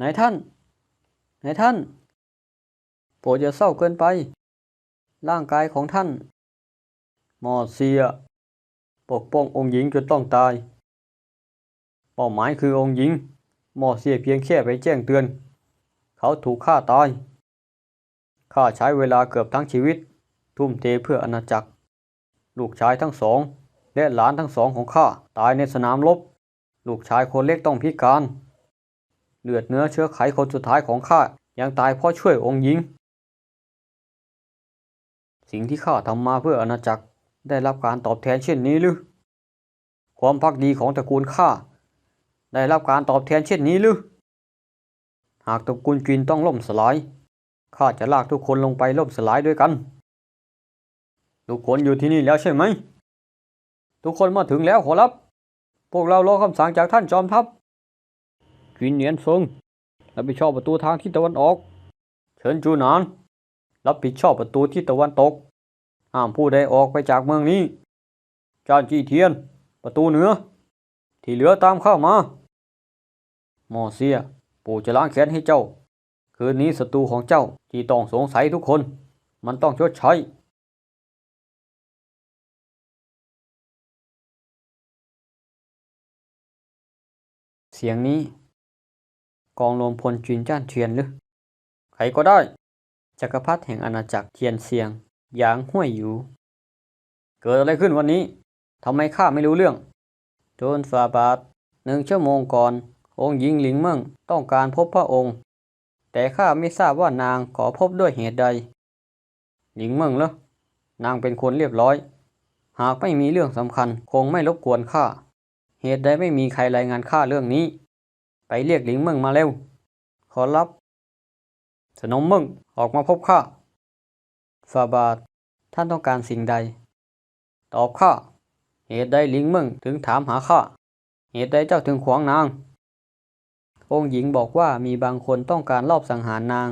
นายท่าน นายท่าน โปรดอย่าเศร้าเกินไป ร่างกายของท่าน มอเซีย ปกป้ององค์หญิงจนต้องตาย เป้าหมายคือองค์หญิง มอเซียเพียงแค่ไปแจ้งเตือน เขาถูกฆ่าตาย ข้าใช้เวลาเกือบทั้งชีวิต ทุ่มเทเพื่ออาณาจักร ลูกชายทั้งสอง และหลานทั้งสองของข้าตายในสนามรบ ลูกชายคนเล็กต้องพิการ เลือดเนื้อเชื้อไขคนสุดท้ายของข้ายังตายเพราะช่วยองค์หญิง สิ่งที่ข้าทำมาเพื่ออาณาจักรได้รับการตอบแทนเช่นนี้หรือ ความพักดีของตระกูลข้าได้รับการตอบแทนเช่นนี้หรือ หากตระกูลจินต้องล่มสลายข้าจะลากทุกคนลงไปล่มสลายด้วยกัน ทุกคนอยู่ที่นี่แล้วใช่ไหม ทุกคนมาถึงแล้วขอรับ พวกเรารอคำสั่งจากท่านจอมทัพ จินเหนียนเฟิงรับผิดชอบประตูทางทิศตะวันออก เฉินจูหนาน รับผิดชอบประตูทิศตะวันตกห้ามผู้ใดออกไปจากเมืองนี้จานจีเทียน ประตูเหนือ ที่เหลือตามเข้ามาหมอเซีย ปู่จะล้างแค้นให้เจ้า คืนนี้ศัตรูของเจ้าที่ต้องสงสัยทุกคน มันต้องชดใช้เสียงนี้ กองรวมพลจีนจ้านเทียนหรือ ใครก็ได้ จักรพรรดิแห่งอาณาจักรเทียนเซียงหยางห้วยหยูเกิดอะไรขึ้นวันนี้ทำไมข้าไม่รู้เรื่องโจนฟาบาทหนึ่งชั่วโมงก่อน องค์หญิงหลิงเมิงต้องการพบพระองค์ แต่ข้าไม่ทราบว่านางขอพบด้วยเหตุใด หลิงเมิงเหรอนางเป็นคนเรียบร้อย หากไม่มีเรื่องสำคัญคงไม่รบกวนข้า เหตุใดไม่มีใครรายงานข้าเรื่องนี้ ไปเรียกหลิงเมิงมาเร็ว ขอรับ สนมเมิงออกมาพบข้าฟาบาทท่านต้องการสิ่งใด ตอบข้า เหตุใดหลิงเมิงถึงถามหาข้า เหตุใดเจ้าถึงขวางนาง องค์หญิงบอกว่ามีบางคนต้องการลอบสังหารนาง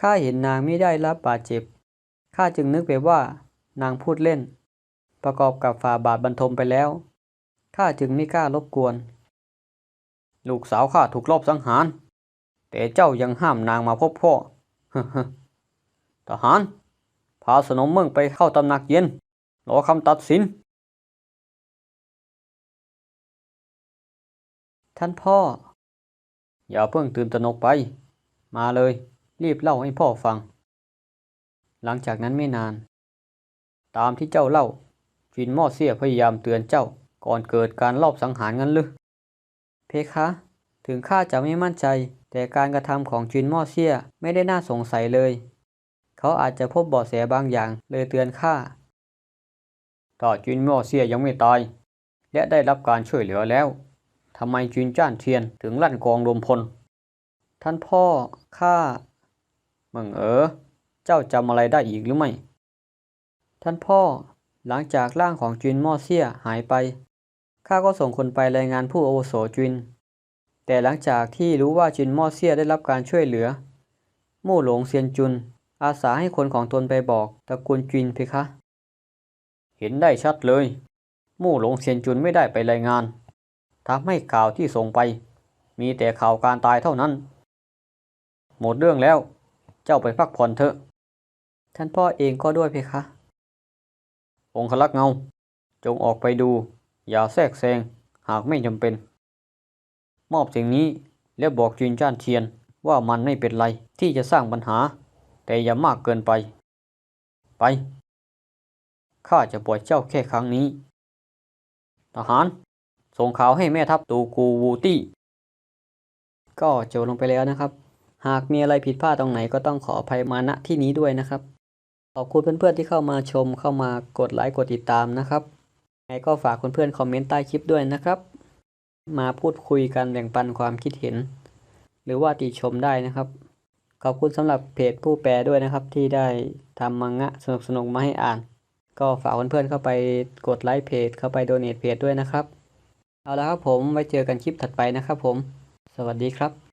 ข้าเห็นนางไม่ได้รับบาดเจ็บ ข้าจึงนึกไปว่า นางพูดเล่น ประกอบกับฝ่าบาทบรรทมไปแล้ว ข้าจึงไม่กล้ารบกวน ลูกสาวข้าถูกลอบสังหาร แต่เจ้ายังห้ามนางมาพบพ่อทหาร พาสนมเมืองไปเข้าตำหนักเย็น รอคำตัดสิน ท่านพ่อ อย่าเพิ่งตื่นตระหนกไป มาเลย รีบเล่าให้พ่อฟัง หลังจากนั้นไม่นาน ตามที่เจ้าเล่าจินหม้อเสียพยายามเตือนเจ้าก่อนเกิดการลอบสังหารงั้นหรือ เพคะ ถึงข้าจะไม่มั่นใจ แต่การกระทำของจินม่อเซียไม่ได้น่าสงสัยเลย เขาอาจจะพบเบาะแสบางอย่างเลยเตือนข้าถ้าจินมอเสียยังไม่ตาย และได้รับการช่วยเหลือแล้วทำไมจินจ้านเทียนถึงลั่นกองรวมพล ท่านพ่อข้ามึงเออเจ้าจำอะไรได้อีกหรือไม่ ท่านพ่อหลังจากร่างของจินม่อเซียหายไป ข้าก็ส่งคนไปรายงานผู้อาวุโสจิน แต่หลังจากที่รู้ว่าจินม่อเซียได้รับการช่วยเหลือ มู่หลงเซียนจุน อาสาให้คนของตนไปบอกตระกูลจินเพคะ เห็นได้ชัดเลย มู่หลงเซียนจุนไม่ได้ไปรายงานทำให้ข่าวที่ส่งไป มีแต่ข่าวการตายเท่านั้น หมดเรื่องแล้ว เจ้าไปพักผ่อนเถอะ ท่านพ่อเองก็ด้วยเพคะ องคลักษ์เงา จงออกไปดู อย่าแทรกแซงหากไม่จำเป็น มอบสิ่งนี้แล้วบอกจินจ้านเทียนว่ามันไม่เป็นไรที่จะสร้างปัญหา แต่อย่ามากเกินไป ไป ข้าจะปล่อยเจ้าแค่ครั้งนี้ ทหาร ส่งข่าวให้แม่ทัพตูกูวูตี้ ก็จบลงไปแล้วนะครับ หากมีอะไรผิดพลาดตรงไหนก็ต้องขออภัยมาณที่นี้ด้วยนะครับ ขอบคุณเพื่อนๆที่เข้ามาชมเข้ามากดไลค์กดติดตามนะครับ ไงก็ฝากเพื่อนๆคอมเมนต์ใต้คลิปด้วยนะครับ มาพูดคุยกันแบ่งปันความคิดเห็น หรือว่าติชมได้นะครับ ขอบคุณสำหรับเพจผู้แปลด้วยนะครับ ที่ได้ทำมังงะสนุกๆมาให้อ่าน ก็ฝากเพื่อนๆเข้าไปกดไลค์เพจ เข้าไปโดเนทเพจด้วยนะครับ เอาละครับผมไว้เจอกันคลิปถัดไปนะครับผม สวัสดีครับ